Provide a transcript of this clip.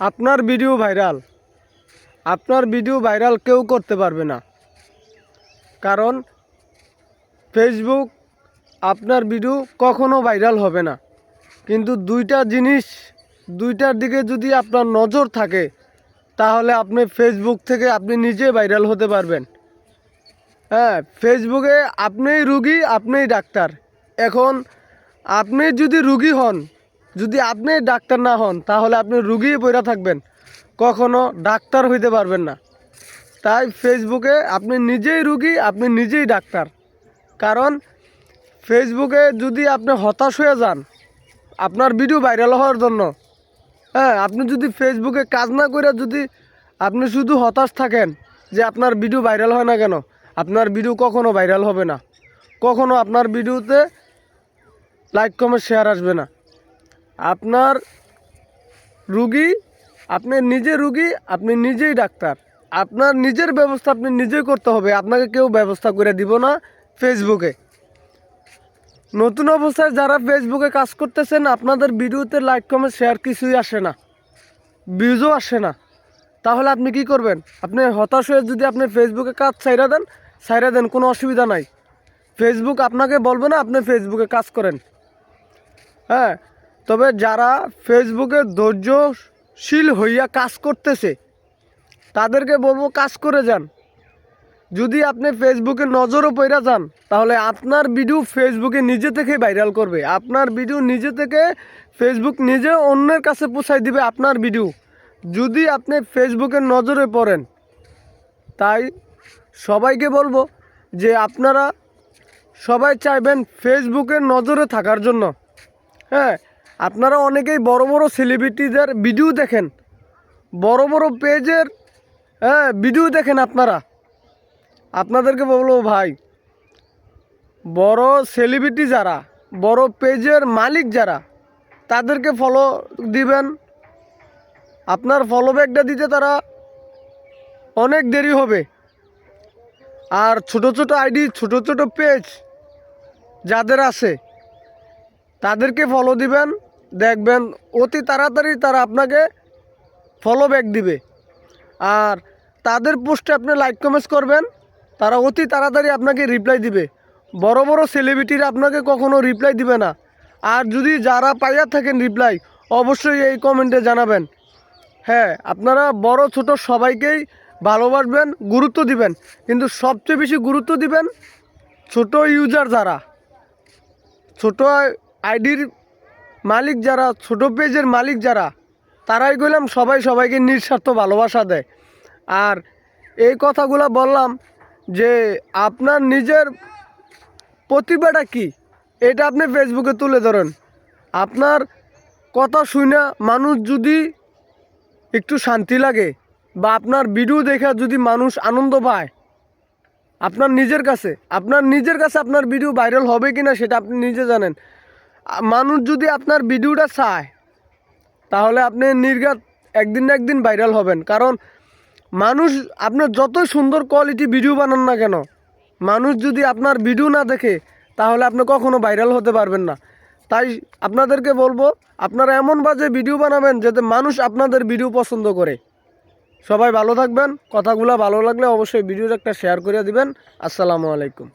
আপনার video viral আপনার video viral কেউ করতে পারবে না। কারণ ফেসবুক আপনার ভিডিও কখনো ভাইরাল হবে না। কিন্তু দুইটা জিনিস, দুইটার দিকে যদি আপনার নজর থাকে, তাহলে আপনি ফেসবুক থেকে আপনি নিজে ভাইরাল হতে পারবেন। হ্যাঁ ফেসবুকে আপনিই রুগী, আপনিই ডাক্তার। এখন আপনি যদি রুগী হন যদি আপনি ডাক্তার না হন, তাহলে আপনি রুগী পড়ে থাকবেন। কখনো ডাক্তার হইতে পারবেন না। তাই ফেসবুকে আপনি নিজেই রুগী, আপনি নিজেই ডাক্তার। কারণ ফেসবুকে যদি আপনি হতাশ হয়ে যান, আপনার ভিডিও ভাইরাল হওয়ার জন্য হ্যাঁ আপনি যদি ফেসবুকে কাজ না করে যদি আপনি শুধু হতাশ থাকেন যে আপনার ভিডিও ভাইরাল হয় না কেন, আপনার ভিডিও কখনো ভাইরাল হবে না। কখনো আপনার ভিডিওতে লাইক কমেন্ট শেয়ার আসবে না। আপনার রুগী, আপনি নিজে রুগী, আপনি নিজেই ডাক্তার। আপনার নিজের ব্যবস্থা আপনি নিজেই করতে হবে, আপনাকে কেউ ব্যবস্থা করে দিব না ফেসবুকে। নতুন অবস্থায় যারা ফেসবুকে কাজ করতেছেন, আপনাদের ভিডিওতে লাইক, কমেন্ট, শেয়ার কিছুই আসে না। ভিউজও আসে না। তাহলে আপনি কি করবেন? আপনি হতাশ হয়ে যদি আপনি ফেসবুকে কাজ ছাইরা দেন ছাইরা দেন, কোনো অসুবিধা নাই। ফেসবুক আপনাকে বলবে না, আপনি ফেসবুকে কাজ করেন। হ্যাঁ তবে যারা ফেসবুকে ধৈর্যশীল হইয়া কাজ করতেছে, তাদেরকে বলব কাজ করে যান। যদি আপনি ফেসবুকে নজরও পইরা যান, তাহলে আপনার ভিডিও ফেসবুকে নিজে থেকে ভাইরাল করবে। আপনার ভিডিও নিজে থেকে ফেসবুক নিজে অন্যের কাছে পৌঁছাই দিবে আপনার ভিডিও। যদি আপনি ফেসবুকের নজরে পড়েন, তাই সবাইকে বলব যে আপনারা সবাই চাইবেন ফেসবুকের নজরে থাকার জন্য। হ্যাঁ আপনারা অনেকেই বড় বড় সেলিব্রিটিদের ভিডিও দেখেন। বড় বড় পেজের হ্যাঁ ভিডিও দেখেন আপনারা। আপনাদেরকে বলব ভাই, বড় সেলিব্রিটি যারা, বড় পেজের মালিক যারা, তাদেরকে ফলো দিবেন। আপনার ফলো ব্যাকটা দিতে তারা অনেক দেরি হবে। আর ছোট ছোট আইডি ছোট ছোট পেজ যাদের আছে, তাদেরকে ফলো দিবেন। দেখবেন, অতি তাড়াতাড়ি তারা আপনাকে ফলো ব্যাক দিবে। আর তাদের পোস্টে আপনি লাইক কমেন্টস করবেন, তারা অতি তাড়াতাড়ি আপনাকে রিপ্লাই দিবে। বড় বড় সেলিব্রিটিরা আপনাকে কখনো রিপ্লাই দিবে না। আর যদি যারা পাইয়া থাকেন রিপ্লাই অবশ্যই এই কমেন্টে জানাবেন। হ্যাঁ আপনারা বড়, ছোট সবাইকেই ভালোবাসবেন, গুরুত্ব দিবেন। কিন্তু সবচেয়ে বেশি গুরুত্ব দিবেন ছোট ইউজার যারা। ছোট আইডির মালিক যারা, ছোট পেজের মালিক যারা, তারাই কইলাম সবাই সবাইকে নিঃস্বার্থ ভালোবাসা দেয়। আর এই কথাগুলো বললাম যে আপনার নিজের প্রতিভাটা কি, এটা আপনি ফেসবুকে তুলে ধরেন। আপনার কথা শুনে মানুষ যদি একটু শান্তি লাগে বা আপনার ভিডিও দেখে যদি মানুষ আনন্দ পায় আপনার নিজের কাছে, আপনার নিজের কাছে আপনার ভিডিও ভাইরাল হবে কি না সেটা আপনি নিজে জানেন। মানুষ যদি আপনার ভিডিওটা চায়, তাহলে আপনি নির্ঘাত একদিন না একদিন ভাইরাল হবেন। কারণ মানুষ আপনার যত সুন্দর কোয়ালিটি ভিডিও বানান না কেন, মানুষ যদি আপনার ভিডিও না দেখে, তাহলে আপনি কখনো ভাইরাল হতে পারবেন না। তাই আপনাদেরকে বলব, আপনারা এমন বাজে ভিডিও বানাবেন যাতে মানুষ আপনাদের ভিডিও পছন্দ করে। সবাই ভালো থাকবেন, কথাগুলো ভালো লাগলে অবশ্যই ভিডিওর একটা শেয়ার করে দিবেন। আসসালামু আলাইকুম।